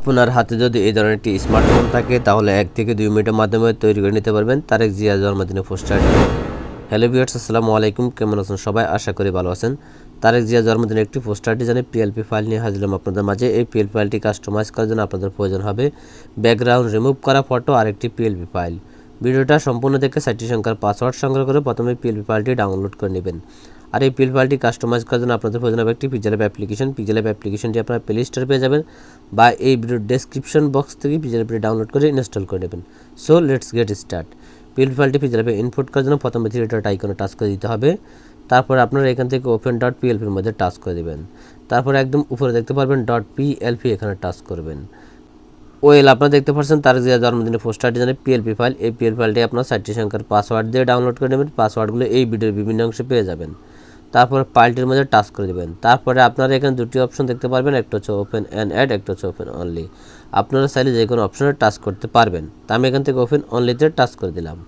আপনার হাতে যদি এই ধরনের একটি স্মার্টফোন থাকে, তাহলে এক থেকে দুই মিনিটের মাধ্যমে তৈরি করে নিতে পারবেন তারেক জিয়া জন্মদিনে পোস্টারটি হ্যালো ভিউয়ার্স, আসসালামু আলাইকুম। কেমন আছেন সবাই? আশা করি ভালো আছেন। তারেক জিয়া জন্মদিনে একটি পোস্টার ডিজাইনে পিএলপি ফাইল নিয়ে হাজিরলাম আপনাদের মাঝে। এই পিএলপি ফাইলটি কাস্টমাইজ করার জন্য আপনাদের প্রয়োজন হবে ব্যাকগ্রাউন্ড রিমুভ করা ফটো আর একটি পিএলপি ফাইল ভিডিওটা সম্পূর্ণ দেখে সাইটটি সংখ্যার পাসওয়ার্ড সংগ্রহ করে প্রথমে পিএলপি ফাইলটি ডাউনলোড করে নেবেন। আর এই পিএল ফাইলটি কাস্টমাইজ করার জন্য আপনাদের প্রয়োজন হবে একটি অ্যাপ অ্যাপ্লিকেশন পিজেল অ্যাপ অ্যাপ্লিকেশনটি আপনারা প্লে স্টোরে পেয়ে যাবেন বা এই ভিডিওর ডেসক্রিপশন বক্স থেকে অ্যাপটি ডাউনলোড করে ইনস্টল করে নেবেন। So let's get start PL ফাইলটি অ্যাপে ইনপুট করার জন্য প্রথমে ডট আইকনে টাচ করে দিতে হবে, তারপর আপনারা এখান থেকে ওপেন ডট পিএলপির মধ্যে টাচ করে দেবেন। তারপর একদম উপরে দেখতে পারবেন ডট পিএলপি এখানে টাচ করবেন। ওয়েল আপনারা দেখতে পাচ্ছেন তার যে জন্মদিনের পোস্টার ডিজাইনের পিএলপি ফাইল এই পিএল ফাইলটি আপনার সাইটটি সংখ্যার পাসওয়ার্ড দিয়ে ডাউনলোড করে নেবেন। পাসওয়ার্ডগুলো এই ভিডিওর বিভিন্ন অংশে পেয়ে যাবেন। তারপর ফাইলটির মধ্যে টাচ করে দেবেন। তারপরে আপনারা এখানে দুটি অপশন দেখতে পারবেন, একটা হচ্ছে ওপেন অ্যান্ড অ্যাড একটা হচ্ছে ওপেন অনলি আপনারা চাইলে যে কোনো অপশনে টাচ করতে পারবেন। তা আমি এখান থেকে ওপেন অনলিতে টাচ করে দিলাম।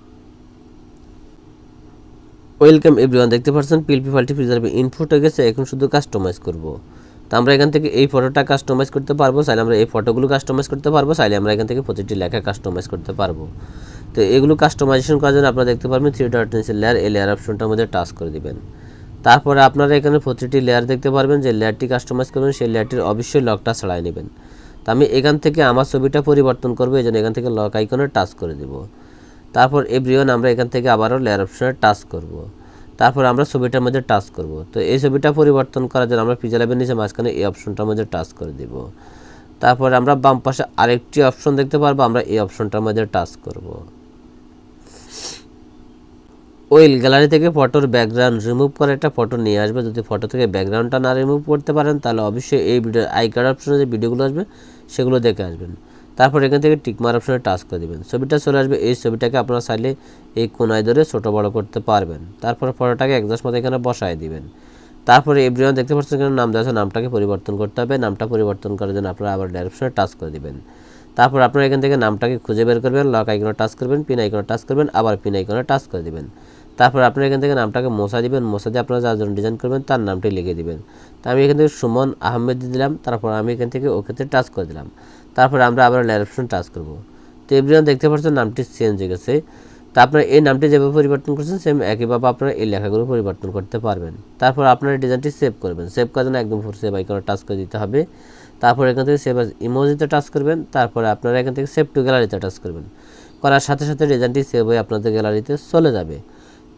ওয়েলকাম এভরিওয়ান দেখতে পাচ্ছেন পিএলপি ফাইলটি প্রিজার্ভে হয়ে গেছে, এখন শুধু কাস্টমাইজ করব। তো আমরা এখান থেকে এই ফটোটা কাস্টমাইজ করতে পারব, চাইলে আমরা এই ফটোগুলো কাস্টমাইজ করতে পারব, চাইলে আমরা এখান থেকে প্রতিটি লেখা কাস্টমাইজ করতে পারব। তো এগুলো কাস্টমাইজেশন করার জন্য আপনারা দেখতে পারবেন থ্রি ডট নিচে লেয়ার এই লেয়ার অপশনটার মধ্যে টাচ করে দিবেন। তারপরে আপনারা এখানে প্রতিটি লেয়ার দেখতে পারবেন, যে লেয়ারটি কাস্টমাইজ করবেন, সেই লেয়ারটির অবশ্যই লকটা ছাড়াই নেবেন। তো আমি এখান থেকে আমার ছবিটা পরিবর্তন করব, এই জন্য এখান থেকে লক আইকনে টাচ করে দেব। তারপর এভরিওয়ান আমরা এখান থেকে আবারও লেয়ার অপশনে টাচ করব। তারপর আমরা ছবিটার মধ্যে টাচ করব। তো এই ছবিটা পরিবর্তন করার জন্য আমরা পিজালাবের নিচে মাঝখানে এই অপশনটার মধ্যে টাচ করে দিব। তারপর আমরা বাম পাশে আরেকটি অপশন দেখতে পারব, আমরা এই অপশনটার মধ্যে টাচ করব। ওয়েল গ্যালারি থেকে ফটোর ব্যাকগ্রাউন্ড রিমুভ করে একটা ফটো নিয়ে আসবে। যদি ফটো থেকে ব্যাকগ্রাউন্ডটা না রিমুভ করতে পারেন, তাহলে অবশ্যই এই ভিডিও আই কার্ড অপশনে যে ভিডিওগুলো আসবে, সেগুলো দেখে আসবেন। তারপর এখান থেকে টিকমার অপশনে টাচ করে দেবেন। ছবিটা চলে আসবে, এই ছবিটাকে আপনারা চাইলে এই কোনায় ধরে ছোটো বড় করতে পারবেন। তারপর ফটোটাকে একজাস্ট মতো এখানে বসায় দিবেন। তারপরে এভরিওয়ান দেখতে পাচ্ছেন এখানে নাম দেওয়া নামটাকে পরিবর্তন করতে হবে। নামটা পরিবর্তন করার জন্য আপনারা আবার ডাইরেকশনে টাচ করে দেবেন। তারপর আপনারা এখান থেকে নামটাকে খুঁজে বের করবেন লক আইকনে টাচ করবেন পিন আইকনে টাচ করবেন, আবার পিন আইকনে টাচ করে দিবেন। তারপর আপনারা এখান থেকে নামটাকে মশা দিবেন মশা দিয়ে আপনারা যার জন্য ডিজাইন করবেন তার নামটি লিখে দিবেন। তা আমি এখান থেকে সুমন আহমেদ দিলাম, তারপর আমি এখান থেকে ওকেতে টাচ করে দিলাম। তারপর আমরা আবার লেয়ার অপশন টাচ করব। তো এভরিওয়ান দেখতে পাচ্ছেন নামটি চেঞ্জ হয়ে গেছে। তো আপনারা এই নামটি যেভাবে পরিবর্তন করছেন সেম একইভাবে আপনারা এই লেখাগুলো পরিবর্তন করতে পারবেন। তারপর আপনারা ডিজাইনটি সেভ করবেন। সেভ করার জন্য একদম ফোর সেভ আইকনে টাচ করে দিতে হবে। তারপর এখান থেকে সেভ ইমোজিতে টাচ করবেন। তারপরে আপনারা এখান থেকে সেভ টু গ্যালারিতে টাচ করবেন। করার সাথে সাথে ডিজাইনটি সেভ হয়ে আপনাদের গ্যালারিতে চলে যাবে।